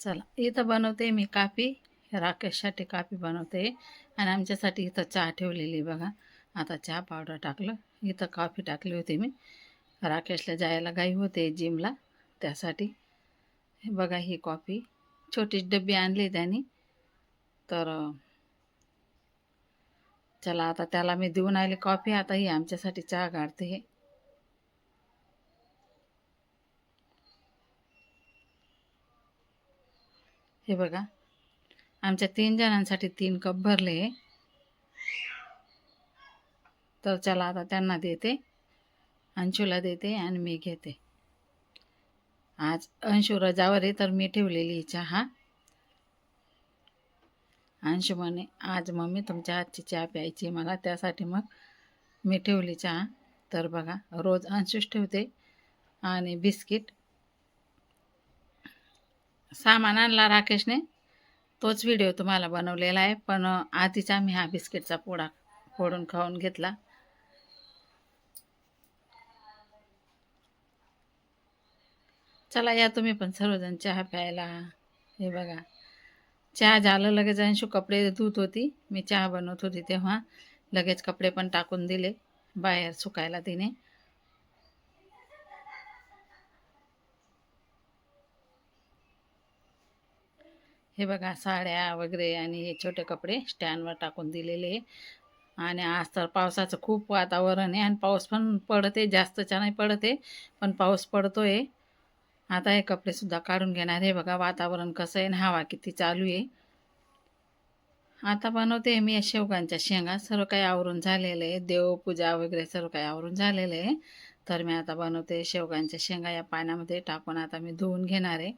चला इथं बनवते मी काफी राकेशसाठी कापी बनवते आणि आमच्यासाठी इथं चहा ठेवलेली बघा. आता चहा पावडर टाकलं इथं कॉफी टाकली होती मी. राकेशला जायला घाई होते जिमला त्यासाठी. हे बघा ही कॉफी छोटीच डब्बी आणली त्यांनी. तर चला आता त्याला मी देऊन आली कॉफी आता ही आमच्यासाठी चहा काढते हे. हे बघा. आमच्या तीन जणांसाठी तीन कप भरले. तर चला आता त्यांना देते. अंशूला देते आणि मी घेते. आज अंशू रजावर आहे तर मी ठेवलेली चहा. अंशू म्हणे आज मम्मी तुमच्या हातची चहा प्यायची मला त्यासाठी मग मी ठेवली चहा. तर बघा रोज अंशूच ठेवते आणि बिस्किट सामान आणला राकेशने. तोच व्हिडिओ तुम्हाला बनवलेला आहे पण आधीच आम्ही हा बिस्किटचा पोळा फोडून खाऊन घेतला. चला या तुम्ही पण सर्वजण चहा प्यायला. हे बघा चहा झालं लगेच अंशू कपडे धुत होती. मी चहा बनवत होती तेव्हा. लगेच कपडे पण टाकून दिले बाहेर सुकायला तिने. हे बघा साड्या वगैरे आणि हे छोटे कपडे स्टँडवर टाकून दिलेले. आणि आज तर पावसाचं खूप वातावरण आहे आणि पाऊस पण पडते जास्तच्या नाही पडते पण पाऊस पडतो आहे आता हे कपडेसुद्धा काढून घेणार हे बघा वातावरण कसं आहे आणि हवा किती चालू आहे. आता बनवते मी या शेवगांच्या शेंगा. सर्व काही आवरून झालेलं आहे. देवपूजा वगैरे सर्व काही आवरून झालेलं आहे. तर मी आता बनवते शेवगांच्या शेंगा या पाण्यामध्ये टाकून आता मी धुवून घेणार आहे.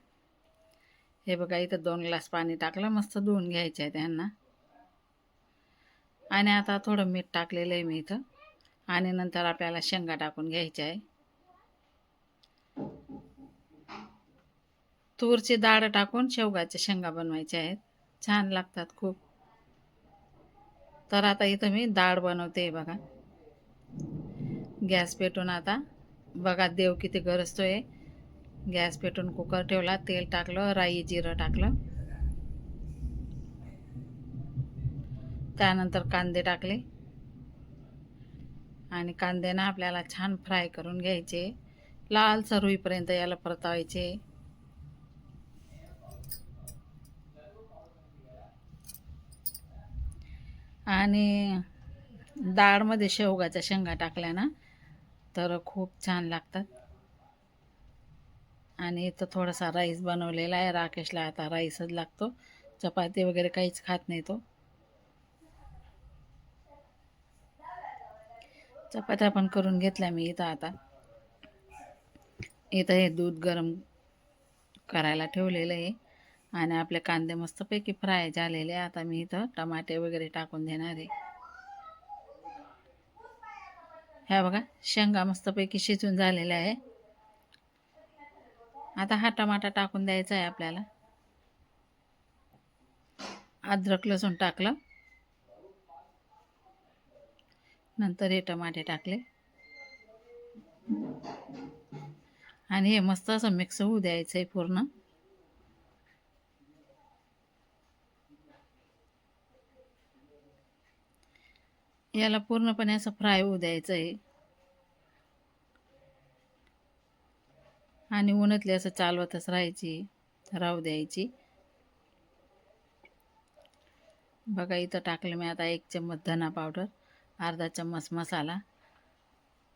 हे बघा इथं दोन ग्लास पाणी टाकलं मस्त धुवून घ्यायचे आहे त्यांना. आणि आता थोडं मीठ टाकलेलं आहे मी इथं. आणि नंतर आपल्याला शेंगा टाकून घ्यायच्या आहे तूरची डाळ टाकून शेवगाच्या शेंगा बनवायच्या आहेत. छान लागतात खूप. तर आता इथं मी डाळ बनवते बघा. गॅस पेटून आता. बघा देव किती गरजतोय. गॅस पेटून कुकर ठेवला तेल टाकलं राई जिरं टाकलं. त्यानंतर कांदे टाकले. आणि कांद्यानं आपल्याला छान फ्राय करून घ्यायचे. लाल होईपर्यंत याला परतावायचे. आणि डाळमध्ये शेवगाच्या शेंगा टाकल्या ना तर खूप छान लागतात. आणि इथं थोडासा राईस बनवलेला आहे. राकेशला आता राईसच लागतो. चपाती वगैरे काहीच खात नाही तो. चपात्या पण करून घेतल्या मी इथं आता. इथं हे दूध गरम करायला ठेवलेलं आहे. आणि आपले कांदे मस्तपैकी फ्राय झालेले आता मी इथं टमाटे वगैरे टाकून देणार आहे. ह्या बघा शेंगा मस्तपैकी शिजून झालेल्या आहे. आता हा टमाटा टाकून द्यायचा आहे आपल्याला. अद्रक लसूण टाकलं. नंतर हे टमाटे टाकले. आणि हे मस्त असं मिक्स होऊ द्यायचं आहे पूर्ण. याला पूर्णपणे असं फ्राय होऊ द्यायचं आहे. आणि उन्हातली असं चालवतच राहायची राहू द्यायची. बघा इथं टाकलं मी आता एक चम्मच धना पावडर अर्धा चम्मच मसाला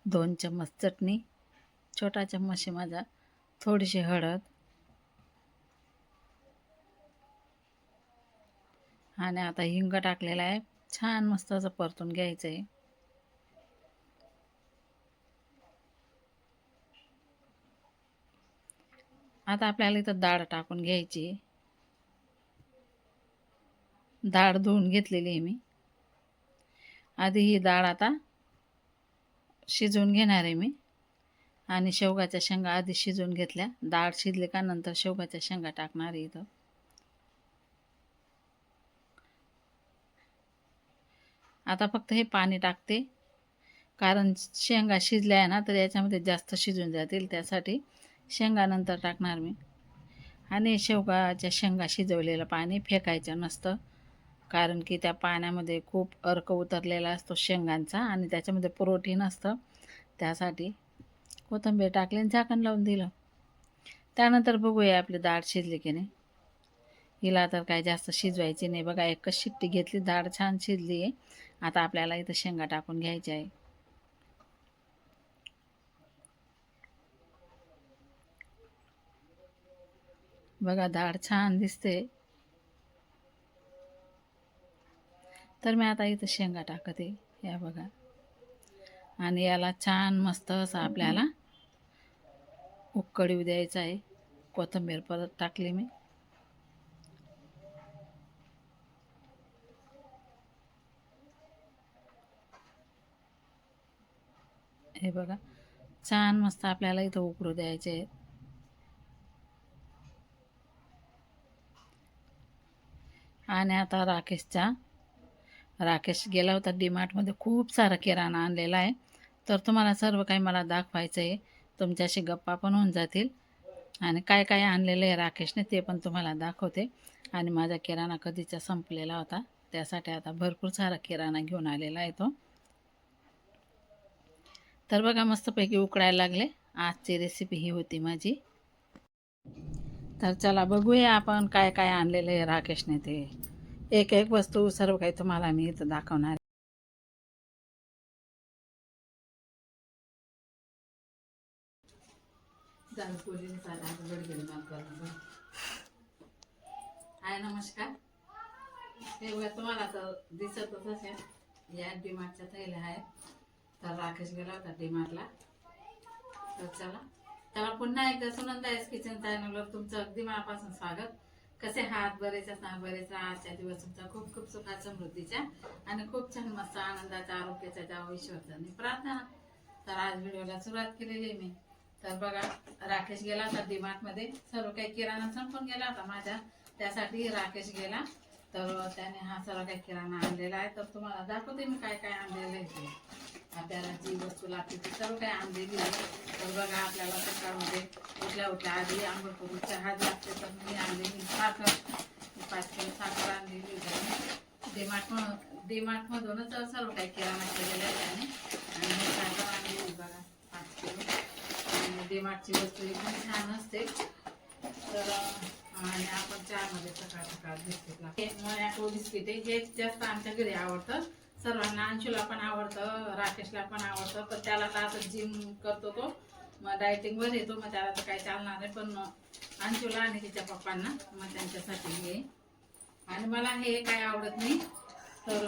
दोन चम्मच चटणी छोटा चम्मच आहे माझा थोडीशी हळद आणि आता हिंग टाकलेला आहे. छान मस्त असं परतून घ्यायचं आहे आता आपल्याला इथं डाळ टाकून घ्यायची. डाळ धुवून घेतलेली आहे मी. आधी ही डाळ आता शिजवून घेणार आहे मी. आणि शेवगाच्या शेंगा आधी शिजवून घेतल्या. डाळ शिजले का नंतर शेवगाच्या शेंगा टाकणार आहे इथं. आता फक्त हे पाणी टाकते. कारण शेंगा शिजल्या आहे ना तर याच्यामध्ये जास्त शिजून जातील त्यासाठी. शेंगा नंतर टाकणार मी. आणि शेवगाच्या शेंगा शिजवलेलं पाणी फेकायचं नसतं. कारण की त्या पाण्यामध्ये खूप अर्क उतरलेला असतो शेंगांचा आणि त्याच्यामध्ये प्रोटीन असतं. त्यासाठी कोथिंबीर टाकली आणि झाकण लावून दिलं. त्यानंतर बघूया आपली डाळ शिजली की नाही. हिला तर काय जास्त शिजवायची नाही. बघा एकच शिट्टी घेतली डाळ छान शिजली आहे आता आपल्याला इथं शेंगा टाकून घ्यायची आहे. बघा डाळ छान दिसते. तर मी आता इथं शेंगा टाकते या बघा. आणि याला छान मस्त असं आपल्याला उकळीव द्यायचं आहे. कोथिंबीर परत टाकली मी. हे बघा छान मस्त आपल्याला इथं उकडू द्यायचे आहे आणि आता राकेशचा. राकेश गेला होता डीमार्टमध्ये खूप सारा किराणा आणलेला आहे. तर तुम्हाला सर्व काही मला दाखवायचं आहे तुमच्याशी गप्पा पण होऊन जातील. आणि काय काय आणलेलं आहे राकेशने ते पण तुम्हाला दाखवते. आणि माझा किराणा कधीचा संपलेला होता. त्यासाठी आता भरपूर सारा किराणा घेऊन आलेला आहे तो. तर बघा मस्तपैकी उकडायला लागले. आजची रेसिपी ही होती माझी. तर चला बघूया आपण काय काय आणलेलं आहे राकेशने ते. एक एक वस्तू सर्व काही तुम्हाला मी इथं दाखवणार. हाय नमस्कार. हे तुम्हाला तर दिसतच असेल या डीमार्टच्या थैल्या आहेत. तर राकेश गेला होता डीमार्टला तर चला. चला पुन्हा एकदा सुनंदा एस किचन चॅनलवर तुमचं अगदी मनापासून स्वागत. कसे हात बरेच असणार बरेच आजच्या दिवस तुमचा खूप खूप सुखात समृद्धीच्या आणि खूप छान मस्त आनंदाच्या आरोग्याच्या त्या ईश्वरचा प्रार्थना. तर आज व्हिडिओला सुरुवात केलेली आहे मी. तर बघा राकेश गेला होता डीमार्टमध्ये. सर्व काही किराणा संपून गेला होता माझ्या. त्यासाठी राकेश गेला. तर त्याने हा सर्व काही किराणा आणलेला आहे. तर तुम्हाला दाखवते मी काय काय आणलेलं आहे ते. आपल्याला जी वस्तू लागते ती सर्व काही आणलेली आहे. तर बघा आपल्याला सकाळमध्ये उठल्या उठल्या आधी आंघोळ करून चहा लागते तर मी आणलेली साखर. पाच किलो साखर आणलेली होती डीमार्ट डीमार्टमधूनच सर्व काही किराणा केलेला आहे त्याने. आणि मी साखर आणलेली बघा पाच किलो. आणि डेमार्टची वस्तू एकदम छान असते. तर आणि आपण चहामध्ये सकाळ सकाळ बिस्किट लागते बिस्किट आहे हे जास्त आमच्या घरी आवडतं. सर्वांना अंशूला पण आवडतं राकेशला पण आवडतं पण त्याला तर आता जिम करतो तो. मग डायटिंगवर येतो मग त्याला तर काही चालणार नाही पण अंशूला आणि तिच्या पप्पांना मग त्यांच्यासाठी हे. आणि मला हे काय आवडत नाही तर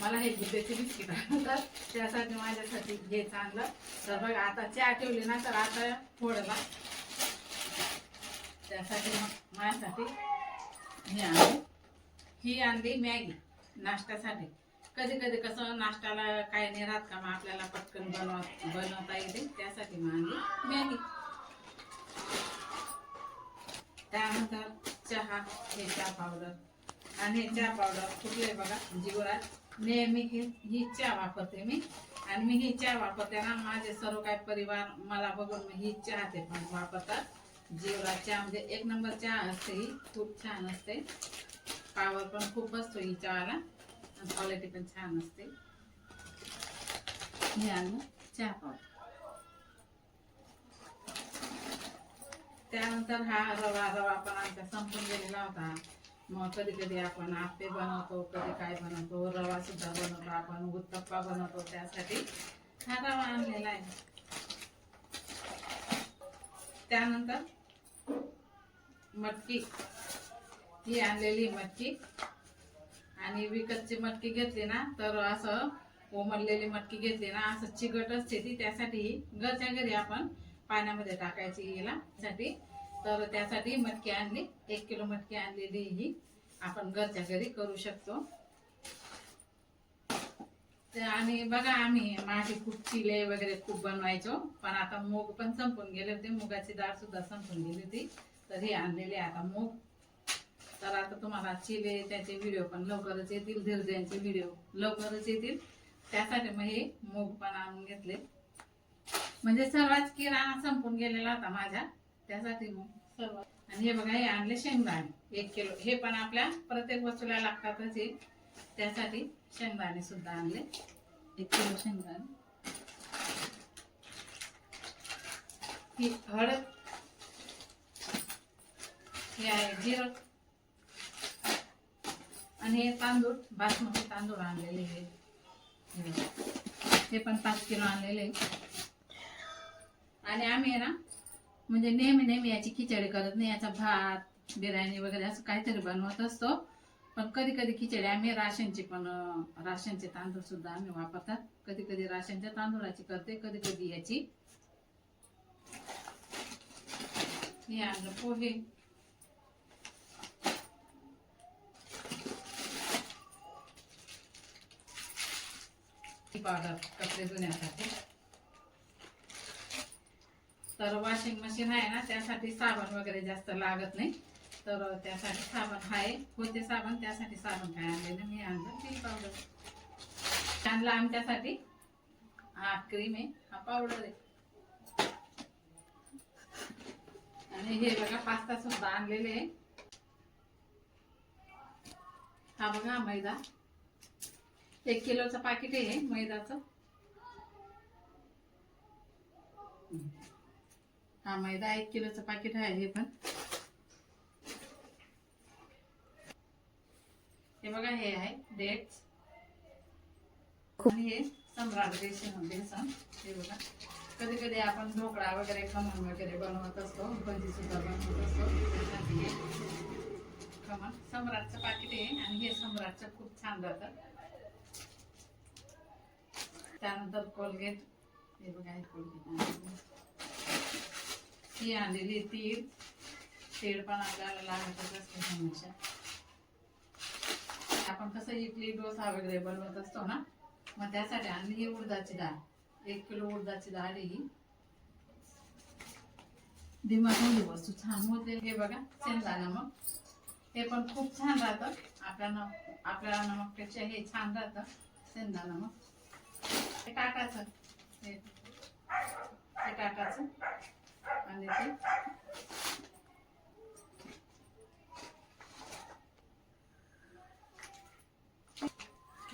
मला हे गुड्डेचे बिस्किट आवडतात. त्यासाठी माझ्यासाठी हे चांगलं. तर बघा आता चहा ठेवली ना तर आता फोडला त्यासाठी मग माझ्यासाठी हे आणली ही आणली मॅगी नाश्त्यासाठी. कधी कधी कसं नाश्त्याला काय नाही राहत का मग आपल्याला पटकन बनव बनवता येते. त्यासाठी मग आणली मॅगी. त्यानंतर चहा हे चहा पावडर आणि हे चहा पावडर कुठले बघा? जिवरा नेहमी ही ही चहा वापरते मी. आणि मी ही चहा वापरते ना माझे सर्व काही परिवार मला बघून मी ही चहा ते पण वापरतात. जीवरा चहा म्हणजे एक नंबर चहा असते ही खूप छान असते. पावर पण खूप असतो ही चहाला क्वालिटी पण छान असते. हे आलं चहा पावडर त्यानंतर हा रवा रवा पण आमचा संपून गेलेला होता. मग कधी कधी आपण आप्पे बनवतो कधी काय बनवतो रवा सुद्धा बनवतो आपण उत्तप्पा बनवतो त्यासाठी. हा रवा आणलेला आहे. त्यानंतर मटकी. ही आणलेली मटकी. आणि विकतची मटकी घेतली ना तर असं कोमरलेली मटकी घेतली ना असं चिकट असते ती त्यासाठी घरच्या घरी आपण पाण्यामध्ये टाकायची हिला साठी. तर त्यासाठी मटकी आणली. एक किलो मटकी आणलेली ही. आपण घरच्या घरी करू शकतो. आणि बघा आम्ही माझे खूप चिले वगैरे खूप बनवायचो पण आता मूग पण संपून गेले होते मुगाची डाळ सुद्धा संपून गेली होती. तर हे आणलेले आता मूग. तर आता तुम्हाला चिले त्याचे व्हिडिओ पण लवकरच येतील धीरजांचे व्हिडिओ लवकरच येतील. त्यासाठी मग हे मूग पण आणून घेतले. म्हणजे सर्वात किराणा संपून गेलेला होता माझ्या त्यासाठी मग सर्व आणि हे बघा हे आणले शेंगदाणे. एक किलो. हे पण आपल्या प्रत्येक वस्तूला लागतातच हे. त्यासाठी शेंगदाणे सुद्धा आणले. एक किलो शेंगदाणे. ही हळद. हे आहे जिरं. आणि हे तांदूळ बासमती तांदूळ आणलेले हे. हे पण पाच किलो आणलेले. आणि आम्ही आहे ना म्हणजे नेहमी नेहमी याची खिचडी करत नाही. याचा भात बिर्याणी वगैरे असं काहीतरी बनवत असतो. पण कधी कधी खिचडी आम्ही राशनची पण राशनचे तांदूळ सुद्धा आम्ही वापरतात. कधी कधी राशनच्या तांदूळाची करते कधी कधी याची हे आणलं पोहे. पावडर कपडे धुण्यासाठी. तर वॉशिंग मशीन आहे ना त्यासाठी साबण वगैरे जास्त लागत नाही. तर त्यासाठी साबण आहे. होते साबण? त्यासाठी साबण काय आणलेलं मी आणलं. ती पावडर आणला आमच्यासाठी. हा क्रीम आहे. हा पावडर आहे. आणि हे बघा पास्ता सुद्धा आणलेले आहे. हा बघा मैदा. एक किलोचं पाकिट आहे मैदाचं. हा मैदा एक किलोचं पाकिट आहे हे पण. हे बघा हे आहे डेट्स आणि हे सम्राट बेसन बेसन हे बघा. कधी कधी आपण ढोकळा वगैरे खमण वगैरे बनवत असतो. भजी सुद्धा बनवत असतो. त्यासाठी हे खमण. सम्राटचं पाकिट आहे आणि हे सम्राटचं खूप छान राहतं त्यानंतर कोलगेट. हे बघा हे कोलगेट ही आणलेली तीळ. तीळ पण आपल्याला लागतच असते हमेशा. आपण कसं इडली डोसा वगैरे बनवत असतो ना मग त्यासाठी आणली ही उडदाची डाळ. एक किलो उडदाची डाळ ही. दिमाग वस्तू छान होते हे बघा शेंगदा नमक हे पण खूप छान राहतं. आपल्या नम आपल्या नमकपेक्षा हे छान राहतं शेंदा नमक हे टाकायचं हे हे टाकायचं आणि ते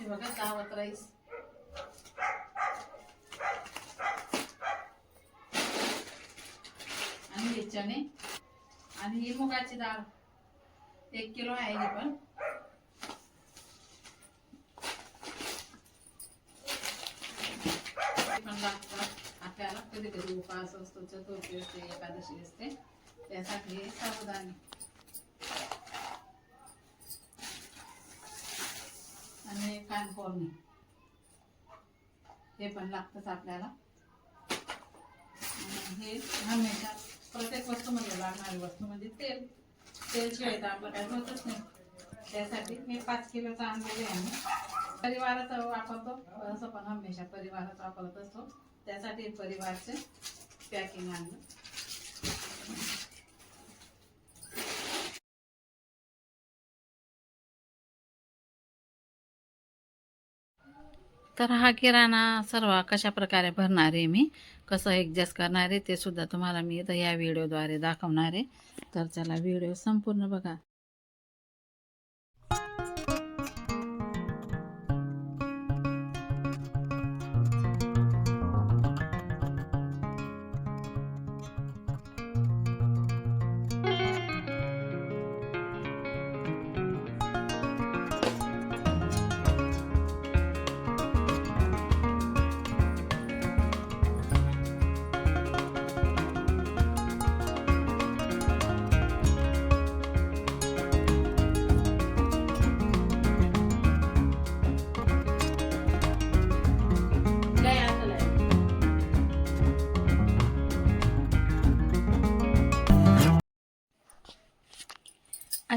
बघा दावत राईस आणि हे चणे. आणि ही मुगाची डाळ. एक किलो आहे हे पण. ते पण लागतात. आपल्याला कधी कधी उपास असतो चतुर्थी असते एकादशी असते. त्यासाठी सावधानी आणि कानफोडणी हे पण लागतंच आपल्याला. हे हमेशा प्रत्येक वस्तूमध्ये लागणारी वस्तू म्हणजे तेल. तेलशिवाय तर आपलं काही होतच नाही. त्यासाठी मी पाच किलोचं आणलेले आहे आम्ही. परिवाराचं वापरतो असं पण हमेशा परिवाराचं वापरत असतो. त्यासाठी परिवारचे पॅकिंग आणलं. तर हा किराणा सर्व कशा प्रकारे भरणार आहे मी? कसं ॲडजस्ट करणार आहे ते सुद्धा तुम्हाला मी इथं या व्हिडिओद्वारे दाखवणार आहे. तर चला व्हिडिओ संपूर्ण बघा.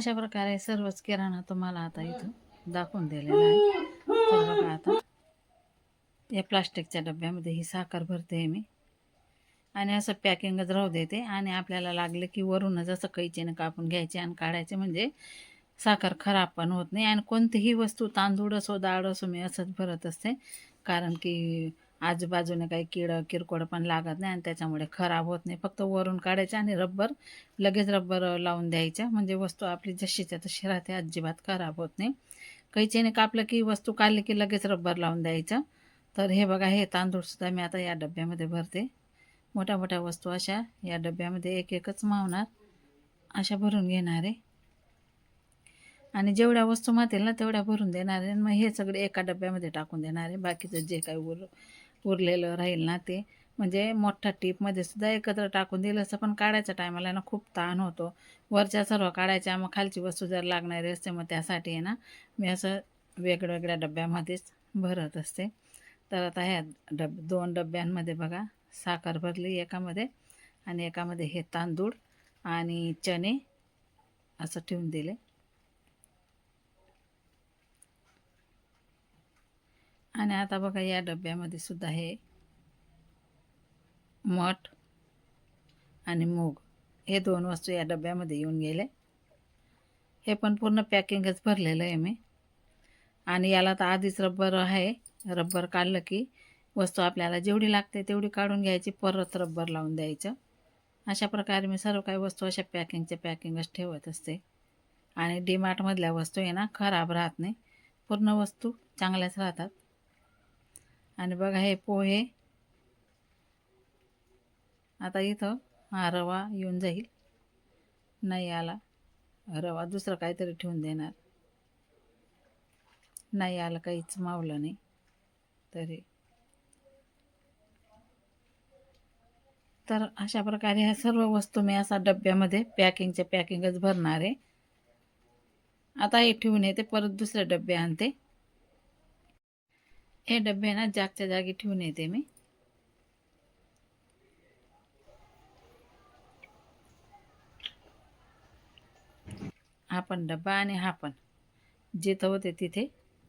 अशा प्रकारे सर्वच किराणा तुम्हाला आता इथं दाखवून दिलेला आहे. तर बघा आता या प्लास्टिकच्या डब्यामध्ये ही साखर भरते मी. आणि असं पॅकिंगच राहू देते. आणि आपल्याला लागलं की वरूनच असं कैचीनं कापून घ्यायचे आणि काढायचे म्हणजे साखर खराब पण होत नाही. आणि कोणतीही वस्तू तांदूळ असो डाळ असो मी असंच भरत असते. कारण की आजूबाजूने काही किडं किरकोळ पण लागत नाही आणि त्याच्यामुळे खराब होत नाही. फक्त वरून काढायचं आणि रब्बर लगेच रब्बर लावून द्यायच्या. म्हणजे वस्तू आपली जशीच्या तशी राहते अजिबात खराब होत नाही. कैचीने कापलं की वस्तू काढली की लगेच रब्बर लावून द्यायचं. तर हे बघा हे तांदूळसुद्धा मी आता या डब्यामध्ये भरते. मोठ्या मोठ्या वस्तू अशा या डब्यामध्ये एक एकच मावणार. अशा भरून घेणार. आहे आणि जेवढ्या वस्तू मातील ना तेवढ्या भरून देणार. आहे आणि मग हे सगळे एका डब्यामध्ये टाकून देणार. आहे बाकीचं जे काही उर उरलेलं राहील ना ते. म्हणजे मोठ्या टीपमध्ये सुद्धा एकत्र टाकून दिलं असं पण काढायच्या टायमाला ना खूप ताण होतो. वरच्या सर्व काढायच्या मग खालची वस्तू जर लागणारी असते मग त्यासाठी आहे ना मी असं वेगवेगळ्या डब्यामध्येच भरत असते. तर आता ह्या डब दोन डब्यांमध्ये बघा साखर भरली एकामध्ये आणि एकामध्ये हे तांदूळ आणि चणे असं ठेवून दिले. आणि आता बघा या डब्यामध्ये सुद्धा हे मठ आणि मूग हे दोन वस्तू या डब्यामध्ये येऊन गेले. हे पण पूर्ण पॅकिंगच भरलेलं आहे मी. आणि याला तर आधीच रब्बर आहे. रब्बर काढलं की वस्तू आपल्याला जेवढी लागते तेवढी काढून घ्यायची परत रब्बर लावून द्यायचं. अशा प्रकारे मी सर्व काही वस्तू अशा पॅकिंगच्या पॅकिंगच ठेवत असते. आणि डीमार्टमधल्या वस्तू आहे ना खराब राहत नाही. पूर्ण वस्तू चांगल्याच राहतात. आणि बघा हे पोहे. आता इथं हा रवा येऊन जाईल. नाही आला. रवा दुसरं काहीतरी ठेवून देणार. नाही आलं काहीच मावलं नाही. तरी. तर अशा प्रकारे ह्या सर्व वस्तू मी असा डब्यामध्ये पॅकिंगचे पॅकिंगच भरणार आहे. आता हे ठेवून येते परत दुसरे डबे आणते. हे डबे ना जागच्या जागी ठेवून येते मी हा पण डब्बा आणि हा पण जिथं होते तिथे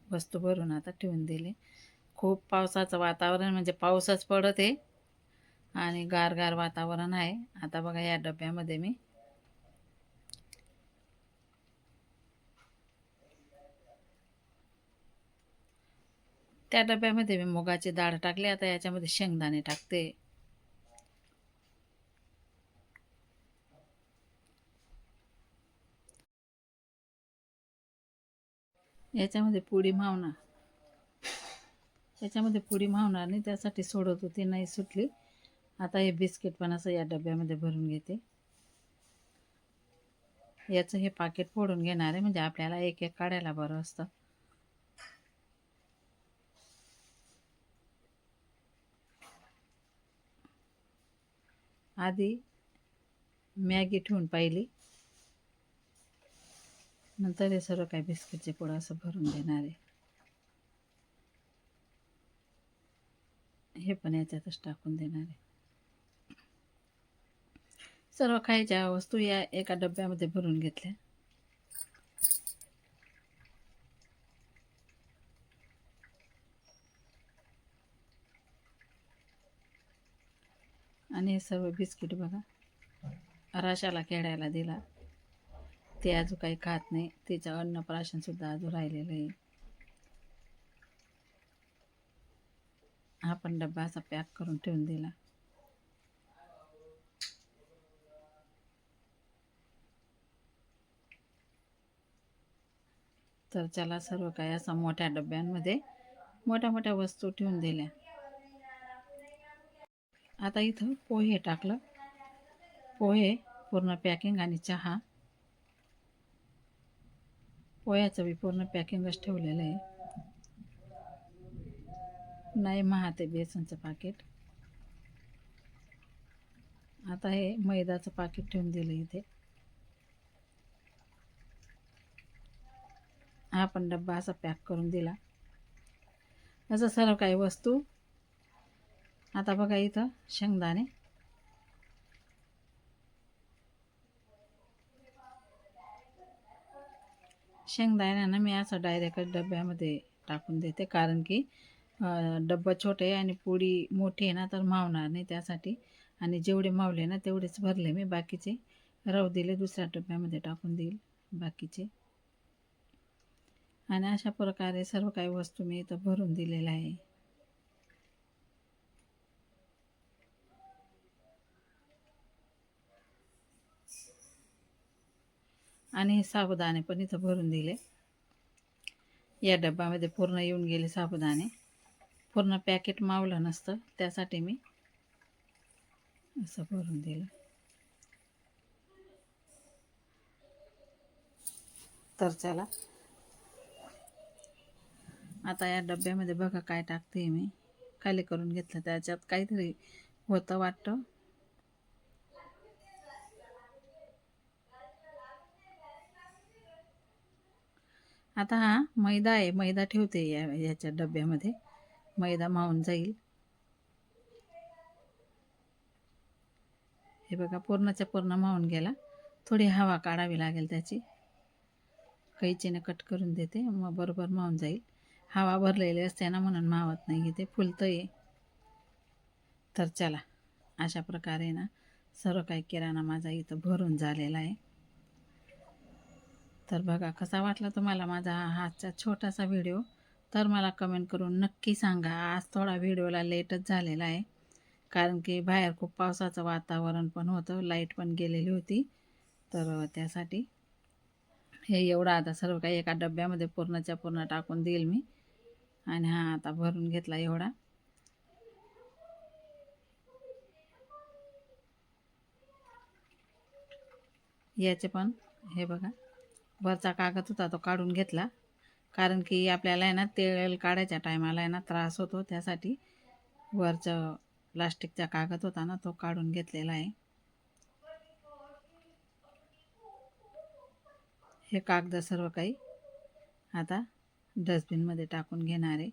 वस्तू भरून आता ठेवून दिले खूप पावसाचं वातावरण म्हणजे पाऊसच पडत आहे आणि गारगार वातावरण आहे आता बघा या डब्यामध्ये मी त्या डब्यामध्ये मी मुगाची डाळ टाकली. आता याच्यामध्ये शेंगदाणे टाकते. याच्यामध्ये पुडी मावणार. याच्यामध्ये पुडी मावणार नाही. त्यासाठी सोडत होती नाही सुटली. आता हे बिस्किट पण असं या डब्यामध्ये भरून घेते. याचं हे पाकिट फोडून घेणार आहे. म्हणजे आपल्याला एक एक काढायला बरं असतं. आधी मॅगी ठेवून पाहिली. नंतर हे सर्व काही बिस्किटचे पुढं असं भरून देणार आहे. हे पण याच्यातच टाकून देणार आहे. सर्व खायच्या वस्तू या एका डब्यामध्ये भरून घेतल्या. हे सर्व बिस्किट बघा. राशाला खेळायला दिला. ते अजून काही खात नाही. तिचं अन्नप्राशनसुद्धा अजून राहिलेलं आहे. हा पण डब्बा असा पॅक करून ठेवून दिला. तर चला सर्व काही असा मोठ्या डब्यांमध्ये मोठ्या मोठ्या वस्तू ठेवून दिल्या. आता इथं पोहे टाकलं. पोहे पूर्ण पॅकिंग आणि चहा. पोह्याचं बी पूर्ण पॅकिंगच ठेवलेलं आहे. नाही महाते बेसनचं पाकिट आता हे मैदाचं पाकिट ठेवून दिलं इथे. हा पण डब्बा असा पॅक करून दिला. असं सर्व काही वस्तू आता बघा इथं शेंगदाणे. शेंगदाण्यानं मी असं डायरेक्ट डब्यामध्ये टाकून देते. कारण की डब्बा छोटे आहे आणि पोळी मोठी आहे ना तर मावणार नाही त्यासाठी. आणि जेवढे मावले ना तेवढेच भरले मी. बाकीचे रव दिले दुसऱ्या डब्यामध्ये टाकून देईल बाकीचे. आणि अशा प्रकारे सर्व काही वस्तू मी इथं भरून दिलेलं आहे. आणि साबुदाणे पण इथं भरून दिले. या डब्यामध्ये पूर्ण येऊन गेले साबुदाणे. पूर्ण पॅकेट मावलं नसतं त्यासाठी मी असं भरून दिलं. तर चला. आता या डब्यामध्ये बघा काय टाकते मी. खाली करून घेतलं त्याच्यात काहीतरी होतं वाटतं. आता हा मैदा आहे मैदा ठेवते या याच्या डब्यामध्ये. मैदा मावून जाईल. हे बघा पूर्णच्या पूर्ण मावून गेला. थोडी हवा काढावी लागेल त्याची. कैचीने कट करून देते मग बरोबर मावून जाईल. हवा भरलेली असते ना म्हणून मावत नाही ते फुलतं आहे तर चला अशा प्रकारे ना सर्व काही किराणा माझा इथं भरून झालेला आहे. तर बघा कसा वाटला तुम्हाला माझा आजचा छोटासा व्हिडिओ? तर मला कमेंट करून नक्की सांगा. आज थोडा व्हिडिओला लेटच झालेला आहे. कारण की बाहेर खूप पावसाचं वातावरण पण होतं लाइट पण गेलेली होती. तर त्यासाठी हे एवढं आता सर्व काही एका डब्यामध्ये पूर्णच्या पूर्ण टाकून देईल मी. आणि हा आता भरून घेतला एवढा. याचे पण हे बघा. वरचा कागद होता तो काढून घेतला. कारण की आपल्याला आहे ना तेल काढायच्या टायमाला आहे ना त्रास होतो. त्यासाठी वरचं प्लास्टिकचा कागद होता ना तो काढून घेतलेला आहे. हे कागद सर्व काही आता डस्टबिनमध्ये टाकून घेणार आहे.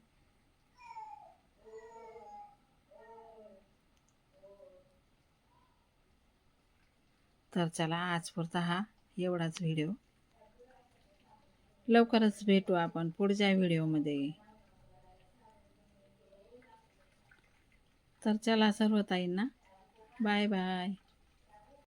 तर चला आजपुरता हा एवढाच व्हिडिओ लवकरच भेटू आपण पुढच्या व्हिडिओमध्ये. तर चला सर्व ताईंना. Bye bye.